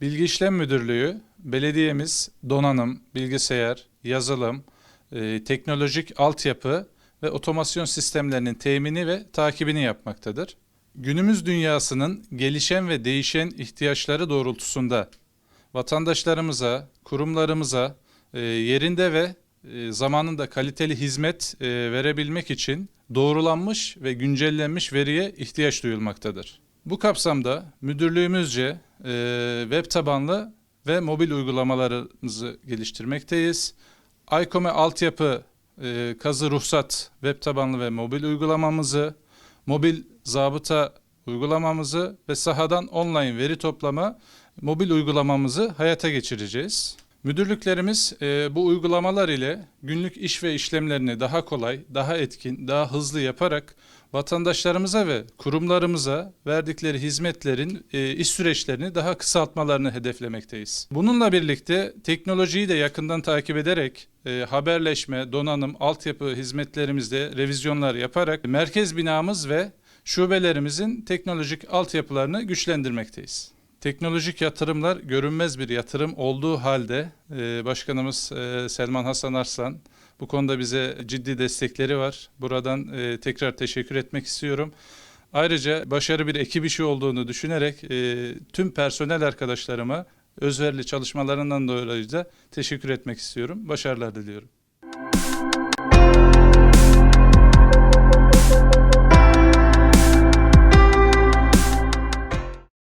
Bilgi İşlem Müdürlüğü, belediyemiz donanım, bilgisayar, yazılım, e, teknolojik altyapı ve otomasyon sistemlerinin temini ve takibini yapmaktadır. Günümüz dünyasının gelişen ve değişen ihtiyaçları doğrultusunda vatandaşlarımıza, kurumlarımıza e, yerinde ve e, zamanında kaliteli hizmet e, verebilmek için doğrulanmış ve güncellenmiş veriye ihtiyaç duyulmaktadır. Bu kapsamda müdürlüğümüzce e, web tabanlı ve mobil uygulamalarımızı geliştirmekteyiz. ICOME altyapı e, kazı ruhsat web tabanlı ve mobil uygulamamızı, mobil zabıta uygulamamızı ve sahadan online veri toplama mobil uygulamamızı hayata geçireceğiz. Müdürlüklerimiz e, bu uygulamalar ile günlük iş ve işlemlerini daha kolay, daha etkin, daha hızlı yaparak vatandaşlarımıza ve kurumlarımıza verdikleri hizmetlerin e, iş süreçlerini daha kısaltmalarını hedeflemekteyiz. Bununla birlikte teknolojiyi de yakından takip ederek e, haberleşme, donanım, altyapı hizmetlerimizde revizyonlar yaparak merkez binamız ve şubelerimizin teknolojik altyapılarını güçlendirmekteyiz. Teknolojik yatırımlar görünmez bir yatırım olduğu halde e, Başkanımız e, Selman Hasan Arslan bu konuda bize ciddi destekleri var. Buradan e, tekrar teşekkür etmek istiyorum. Ayrıca başarı bir ekip işi olduğunu düşünerek tüm personel arkadaşlarıma özverili çalışmalarından dolayı da teşekkür etmek istiyorum. Başarılar diliyorum.